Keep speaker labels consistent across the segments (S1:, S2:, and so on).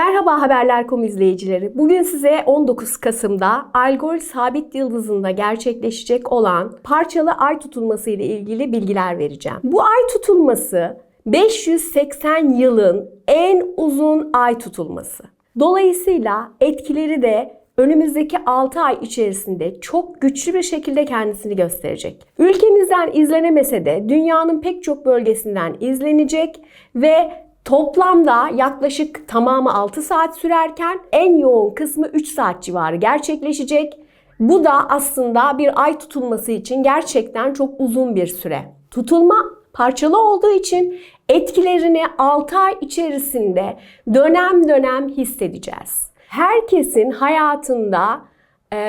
S1: Merhaba Haberler.com izleyicileri. Bugün size 19 Kasım'da Algol sabit yıldızında gerçekleşecek olan parçalı ay tutulması ile ilgili bilgiler vereceğim. Bu ay tutulması 580 yılın en uzun ay tutulması. Dolayısıyla etkileri de önümüzdeki 6 ay içerisinde çok güçlü bir şekilde kendisini gösterecek. Ülkemizden izlenemese de dünyanın pek çok bölgesinden izlenecek ve Toplamda yaklaşık tamamı 6 saat sürerken en yoğun kısmı 3 saat civarı gerçekleşecek. Bu da aslında bir ay tutulması için gerçekten çok uzun bir süre. Tutulma parçalı olduğu için etkilerini 6 ay içerisinde dönem dönem hissedeceğiz. Herkesin hayatında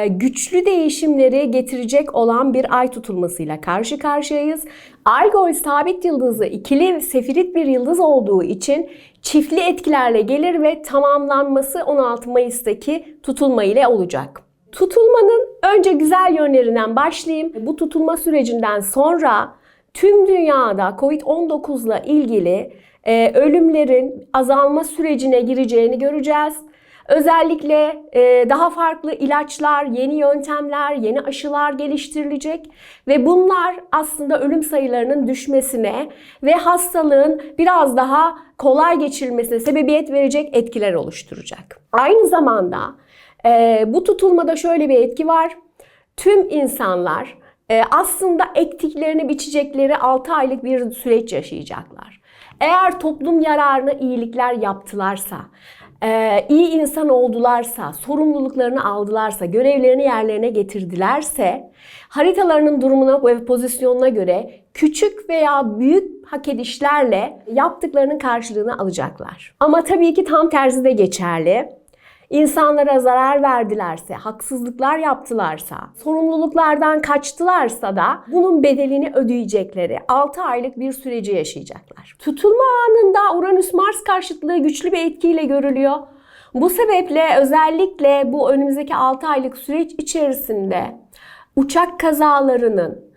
S1: güçlü değişimleri getirecek olan bir ay tutulmasıyla karşı karşıyayız. Algol sabit yıldızı ikili sefirit bir yıldız olduğu için çiftli etkilerle gelir ve tamamlanması 16 Mayıs'taki tutulma ile olacak. Tutulmanın önce güzel yönlerinden başlayayım. Bu tutulma sürecinden sonra tüm dünyada Covid-19 ile ilgili e, ölümlerin azalma sürecine gireceğini göreceğiz. Özellikle e, daha farklı ilaçlar, yeni yöntemler, yeni aşılar geliştirilecek ve bunlar aslında ölüm sayılarının düşmesine ve hastalığın biraz daha kolay geçirilmesine sebebiyet verecek etkiler oluşturacak. Aynı zamanda e, bu tutulmada şöyle bir etki var. Tüm insanlar e, aslında ektiklerini biçecekleri 6 aylık bir süreç yaşayacaklar. Eğer toplum yararına iyilikler yaptılarsa, e, iyi insan oldularsa, sorumluluklarını aldılarsa, görevlerini yerlerine getirdilerse, haritalarının durumuna ve pozisyonuna göre küçük veya büyük hak edişlerle yaptıklarının karşılığını alacaklar. Ama tabii ki tam tersi de geçerli insanlara zarar verdilerse, haksızlıklar yaptılarsa, sorumluluklardan kaçtılarsa da bunun bedelini ödeyecekleri 6 aylık bir süreci yaşayacaklar. Tutulma anında Uranüs-Mars karşıtlığı güçlü bir etkiyle görülüyor. Bu sebeple özellikle bu önümüzdeki 6 aylık süreç içerisinde uçak kazalarının,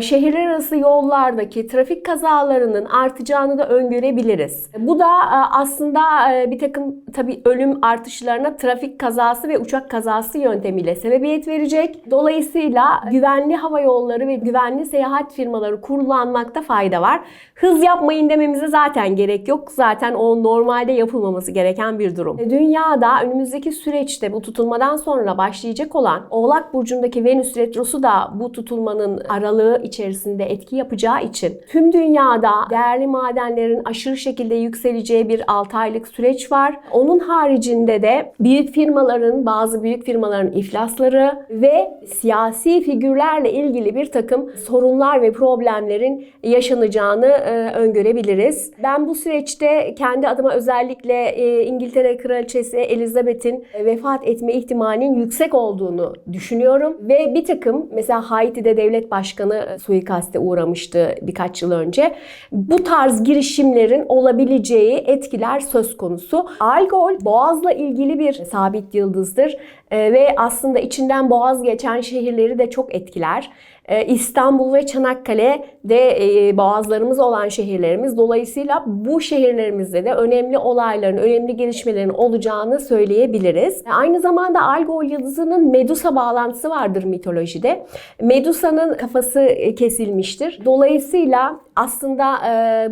S1: şehirler arası yollardaki trafik kazalarının artacağını da öngörebiliriz. Bu da e, aslında e, bir takım tabi ölüm artışlarına trafik kazası ve uçak kazası yöntemiyle sebebiyet verecek. Dolayısıyla güvenli hava yolları ve güvenli seyahat firmaları kullanmakta fayda var. Hız yapmayın dememize zaten gerek yok. Zaten o normalde yapılmaması gereken bir durum. Dünyada önümüzdeki süreçte bu tutulmadan sonra başlayacak olan Oğlak Burcu'ndaki Venüs Retrosu da bu tutulmanın aralığı aralığı içerisinde etki yapacağı için tüm dünyada değerli madenlerin aşırı şekilde yükseleceği bir 6 aylık süreç var. Onun haricinde de büyük firmaların, bazı büyük firmaların iflasları ve siyasi figürlerle ilgili bir takım sorunlar ve problemlerin yaşanacağını e, öngörebiliriz. Ben bu süreçte kendi adıma özellikle e, İngiltere Kraliçesi Elizabeth'in vefat etme ihtimalinin yüksek olduğunu düşünüyorum ve bir takım mesela Haiti'de devlet başkanı Başkanı suikaste uğramıştı birkaç yıl önce. Bu tarz girişimlerin olabileceği etkiler söz konusu. Algol Boğaz'la ilgili bir sabit yıldızdır e, ve aslında içinden Boğaz geçen şehirleri de çok etkiler. E, İstanbul ve Çanakkale de e, boğazlarımız olan şehirlerimiz. Dolayısıyla bu şehirlerimizde de önemli olayların, önemli gelişmelerin olacağını söyleyebiliriz. Aynı zamanda Algol yıldızının Medusa bağlantısı vardır mitolojide. Medusa'nın kafası kesilmiştir. Dolayısıyla aslında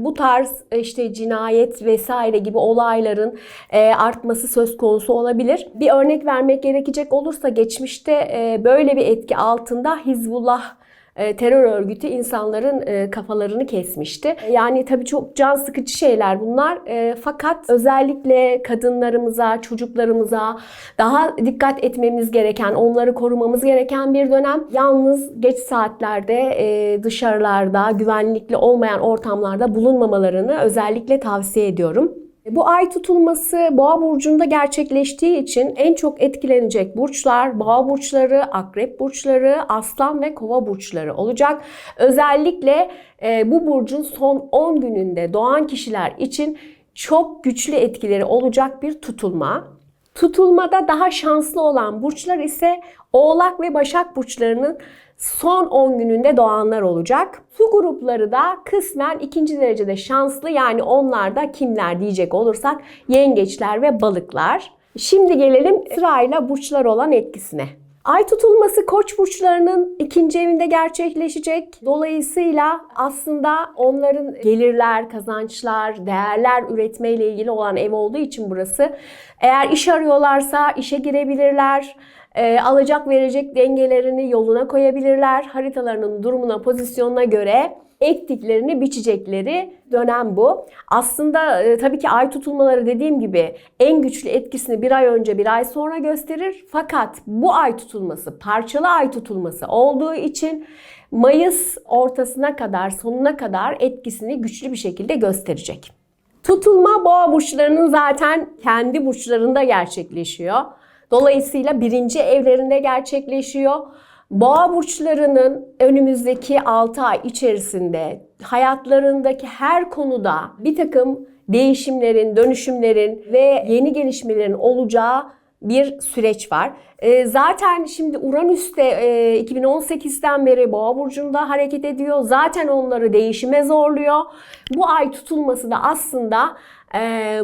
S1: bu tarz işte cinayet vesaire gibi olayların artması söz konusu olabilir. Bir örnek vermek gerekecek olursa geçmişte böyle bir etki altında Hizbullah e, terör örgütü insanların e, kafalarını kesmişti. Yani tabii çok can sıkıcı şeyler bunlar. E, fakat özellikle kadınlarımıza, çocuklarımıza daha dikkat etmemiz gereken, onları korumamız gereken bir dönem. Yalnız geç saatlerde dışarılarda, güvenlikli olmayan ortamlarda bulunmamalarını özellikle tavsiye ediyorum. Bu ay tutulması Boğa burcunda gerçekleştiği için en çok etkilenecek burçlar Boğa burçları, Akrep burçları, Aslan ve Kova burçları olacak. Özellikle e, bu burcun son 10 gününde doğan kişiler için çok güçlü etkileri olacak bir tutulma. Tutulmada daha şanslı olan burçlar ise Oğlak ve Başak burçlarının son 10 gününde doğanlar olacak. Su grupları da kısmen ikinci derecede şanslı yani onlar da kimler diyecek olursak yengeçler ve balıklar. Şimdi gelelim sırayla burçlar olan etkisine. Ay tutulması koç burçlarının ikinci evinde gerçekleşecek. Dolayısıyla aslında onların gelirler, kazançlar, değerler üretme ile ilgili olan ev olduğu için burası. Eğer iş arıyorlarsa işe girebilirler. E, alacak verecek dengelerini yoluna koyabilirler. Haritalarının durumuna, pozisyonuna göre ektiklerini biçecekleri dönem bu. Aslında e, tabii ki ay tutulmaları dediğim gibi en güçlü etkisini bir ay önce bir ay sonra gösterir. Fakat bu ay tutulması parçalı ay tutulması olduğu için Mayıs ortasına kadar sonuna kadar etkisini güçlü bir şekilde gösterecek. Tutulma boğa burçlarının zaten kendi burçlarında gerçekleşiyor. Dolayısıyla birinci evlerinde gerçekleşiyor. Boğa burçlarının önümüzdeki 6 ay içerisinde hayatlarındaki her konuda bir takım değişimlerin, dönüşümlerin ve yeni gelişmelerin olacağı bir süreç var. E, zaten şimdi Uranüs de e, 2018'den beri Boğa burcunda hareket ediyor. Zaten onları değişime zorluyor. Bu ay tutulması da aslında e,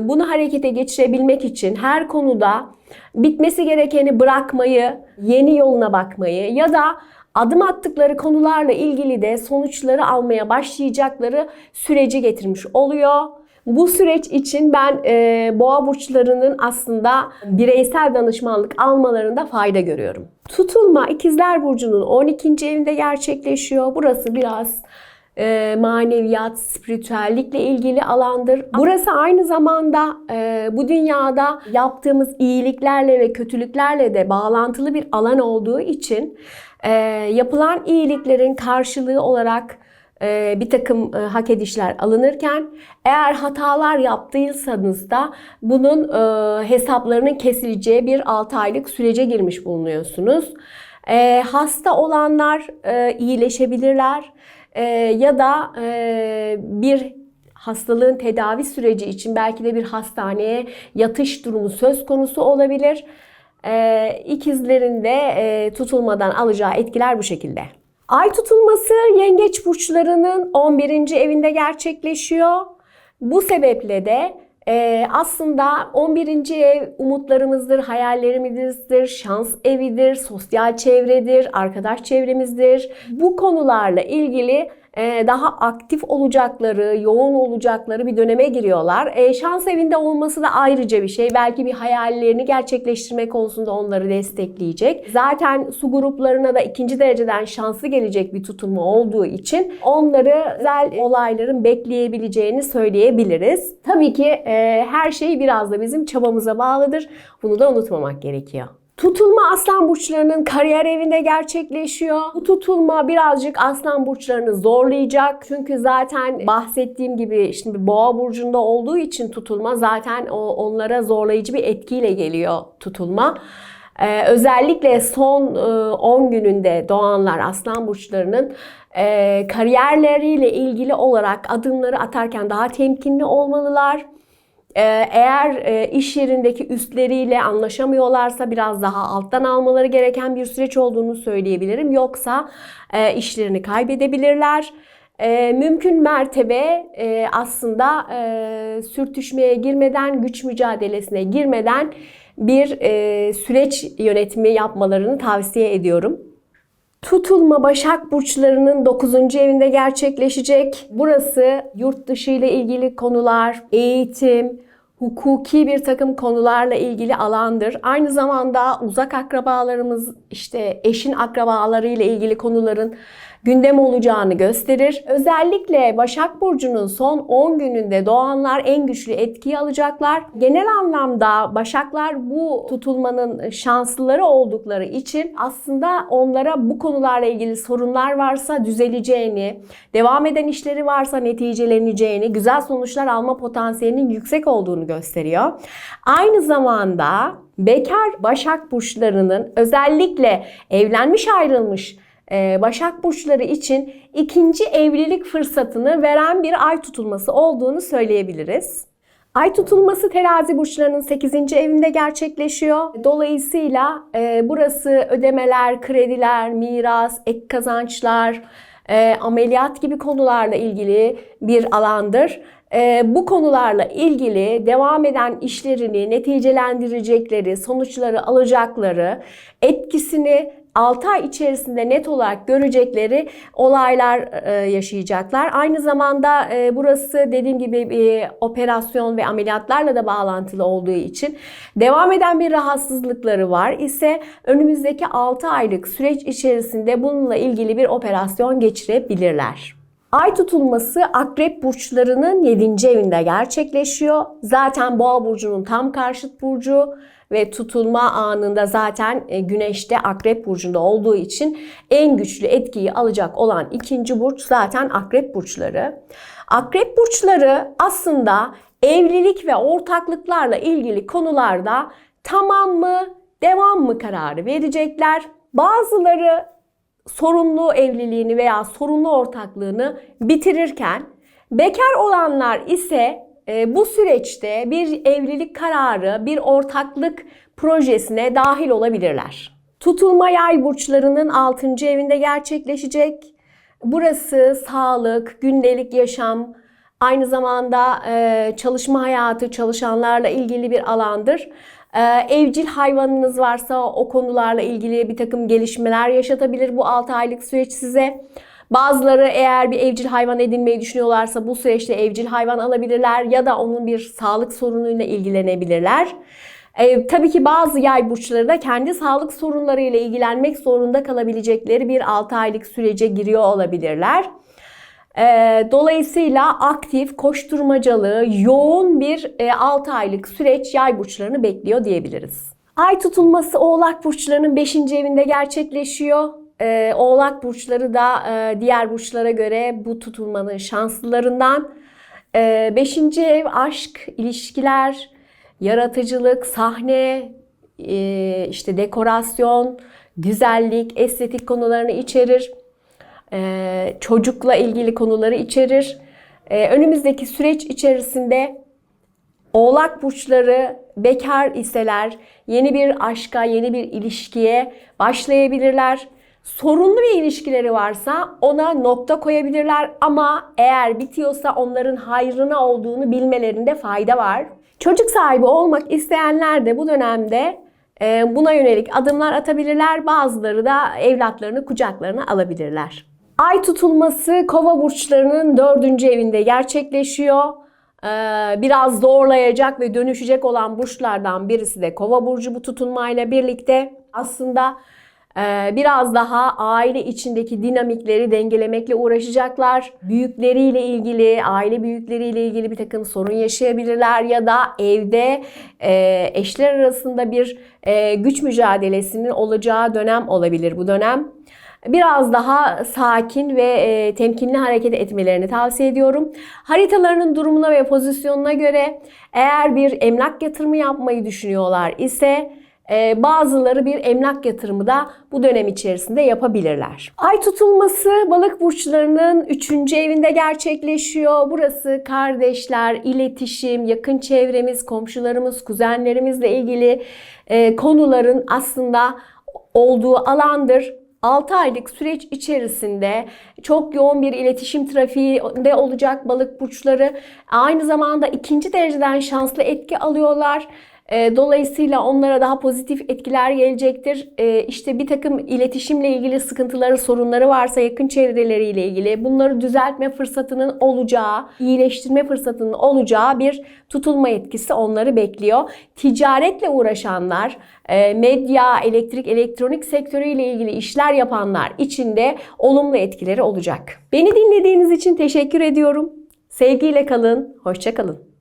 S1: bunu harekete geçirebilmek için her konuda bitmesi gerekeni bırakmayı, yeni yoluna bakmayı ya da adım attıkları konularla ilgili de sonuçları almaya başlayacakları süreci getirmiş oluyor. Bu süreç için ben e, boğa burçlarının aslında bireysel danışmanlık almalarında fayda görüyorum. Tutulma ikizler burcunun 12. evinde gerçekleşiyor. Burası biraz e, maneviyat, spiritüellikle ilgili alandır. Burası aynı zamanda e, bu dünyada yaptığımız iyiliklerle ve kötülüklerle de bağlantılı bir alan olduğu için e, yapılan iyiliklerin karşılığı olarak e, bir takım e, hak edişler alınırken eğer hatalar yaptıysanız da bunun e, hesaplarının kesileceği bir 6 aylık sürece girmiş bulunuyorsunuz. E, hasta olanlar e, iyileşebilirler e, ya da e, bir hastalığın tedavi süreci için belki de bir hastaneye yatış durumu söz konusu olabilir. E, ikizlerin de e, tutulmadan alacağı etkiler bu şekilde. Ay tutulması yengeç burçlarının 11. evinde gerçekleşiyor. Bu sebeple de ee, aslında 11. ev umutlarımızdır, hayallerimizdir, şans evidir, sosyal çevredir, arkadaş çevremizdir. Bu konularla ilgili daha aktif olacakları, yoğun olacakları bir döneme giriyorlar. E, şans evinde olması da ayrıca bir şey. Belki bir hayallerini gerçekleştirmek konusunda onları destekleyecek. Zaten su gruplarına da ikinci dereceden şanslı gelecek bir tutumu olduğu için onları güzel olayların bekleyebileceğini söyleyebiliriz. Tabii ki e, her şey biraz da bizim çabamıza bağlıdır. Bunu da unutmamak gerekiyor. Tutulma aslan burçlarının kariyer evinde gerçekleşiyor. Bu tutulma birazcık aslan burçlarını zorlayacak. Çünkü zaten bahsettiğim gibi şimdi boğa burcunda olduğu için tutulma zaten o onlara zorlayıcı bir etkiyle geliyor tutulma. Ee, özellikle son e, 10 gününde doğanlar aslan burçlarının e, kariyerleriyle ilgili olarak adımları atarken daha temkinli olmalılar. Ee, eğer e, iş yerindeki üstleriyle anlaşamıyorlarsa biraz daha alttan almaları gereken bir süreç olduğunu söyleyebilirim. Yoksa e, işlerini kaybedebilirler. E, mümkün mertebe aslında sürtüşmeye girmeden, güç mücadelesine girmeden bir süreç yönetimi yapmalarını tavsiye ediyorum. Tutulma Başak burçlarının 9. evinde gerçekleşecek. Burası yurt dışı ile ilgili konular, eğitim, hukuki bir takım konularla ilgili alandır. Aynı zamanda uzak akrabalarımız, işte eşin akrabaları ile ilgili konuların gündem olacağını gösterir. Özellikle Başak Burcu'nun son 10 gününde doğanlar en güçlü etkiyi alacaklar. Genel anlamda Başaklar bu tutulmanın şanslıları oldukları için aslında onlara bu konularla ilgili sorunlar varsa düzeleceğini, devam eden işleri varsa neticeleneceğini, güzel sonuçlar alma potansiyelinin yüksek olduğunu gösteriyor. Aynı zamanda bekar Başak burçlarının özellikle evlenmiş ayrılmış ee, Başak Burçları için ikinci evlilik fırsatını veren bir ay tutulması olduğunu söyleyebiliriz. Ay tutulması terazi burçlarının 8. evinde gerçekleşiyor. Dolayısıyla e, burası ödemeler, krediler, miras, ek kazançlar, e, ameliyat gibi konularla ilgili bir alandır. E, bu konularla ilgili devam eden işlerini neticelendirecekleri, sonuçları alacakları, etkisini 6 ay içerisinde net olarak görecekleri olaylar e, yaşayacaklar. Aynı zamanda e, burası dediğim gibi bir operasyon ve ameliyatlarla da bağlantılı olduğu için devam eden bir rahatsızlıkları var ise önümüzdeki 6 aylık süreç içerisinde bununla ilgili bir operasyon geçirebilirler. Ay tutulması akrep burçlarının 7. evinde gerçekleşiyor. Zaten boğa burcunun tam karşıt burcu ve tutulma anında zaten e, güneşte akrep burcunda olduğu için en güçlü etkiyi alacak olan ikinci burç zaten akrep burçları. Akrep burçları aslında evlilik ve ortaklıklarla ilgili konularda tamam mı, devam mı kararı verecekler. Bazıları sorunlu evliliğini veya sorunlu ortaklığını bitirirken bekar olanlar ise e, bu süreçte bir evlilik kararı, bir ortaklık projesine dahil olabilirler. Tutulma yay burçlarının 6. evinde gerçekleşecek. Burası sağlık, gündelik yaşam, aynı zamanda e, çalışma hayatı, çalışanlarla ilgili bir alandır. Ee, evcil hayvanınız varsa o konularla ilgili bir takım gelişmeler yaşatabilir bu 6 aylık süreç size. Bazıları eğer bir evcil hayvan edinmeyi düşünüyorlarsa bu süreçte evcil hayvan alabilirler ya da onun bir sağlık sorunuyla ilgilenebilirler. Ee, tabii ki bazı yay burçları da kendi sağlık sorunlarıyla ilgilenmek zorunda kalabilecekleri bir 6 aylık sürece giriyor olabilirler. Ee, dolayısıyla aktif, koşturmacalı, yoğun bir e, 6 aylık süreç yay burçlarını bekliyor diyebiliriz. Ay tutulması Oğlak burçlarının 5. evinde gerçekleşiyor. Ee, Oğlak burçları da e, diğer burçlara göre bu tutulmanın şanslılarından. 5. Ee, ev aşk, ilişkiler, yaratıcılık, sahne, e, işte dekorasyon, güzellik, estetik konularını içerir. Ee, çocukla ilgili konuları içerir. Ee, önümüzdeki süreç içerisinde Oğlak burçları bekar iseler yeni bir aşka, yeni bir ilişkiye başlayabilirler. Sorunlu bir ilişkileri varsa ona nokta koyabilirler ama eğer bitiyorsa onların hayrına olduğunu bilmelerinde fayda var. Çocuk sahibi olmak isteyenler de bu dönemde e, buna yönelik adımlar atabilirler. Bazıları da evlatlarını kucaklarına alabilirler. Ay tutulması kova burçlarının dördüncü evinde gerçekleşiyor. Ee, biraz zorlayacak ve dönüşecek olan burçlardan birisi de kova burcu bu tutulmayla birlikte aslında e, biraz daha aile içindeki dinamikleri dengelemekle uğraşacaklar. Büyükleriyle ilgili, aile büyükleriyle ilgili bir takım sorun yaşayabilirler ya da evde e, eşler arasında bir e, güç mücadelesinin olacağı dönem olabilir bu dönem biraz daha sakin ve e, temkinli hareket etmelerini tavsiye ediyorum. Haritalarının durumuna ve pozisyonuna göre eğer bir emlak yatırımı yapmayı düşünüyorlar ise e, bazıları bir emlak yatırımı da bu dönem içerisinde yapabilirler. Ay tutulması balık burçlarının 3. evinde gerçekleşiyor. Burası kardeşler, iletişim, yakın çevremiz, komşularımız, kuzenlerimizle ilgili e, konuların aslında olduğu alandır. 6 aylık süreç içerisinde çok yoğun bir iletişim trafiğinde olacak balık burçları. Aynı zamanda ikinci dereceden şanslı etki alıyorlar. Ee, dolayısıyla onlara daha pozitif etkiler gelecektir. Ee, işte bir takım iletişimle ilgili sıkıntıları, sorunları varsa yakın çevreleriyle ilgili bunları düzeltme fırsatının olacağı, iyileştirme fırsatının olacağı bir tutulma etkisi onları bekliyor. Ticaretle uğraşanlar, e, medya, elektrik, elektronik sektörüyle ilgili işler yapanlar için de olumlu etkileri olacak. Beni dinlediğiniz için teşekkür ediyorum. Sevgiyle kalın, hoşça kalın.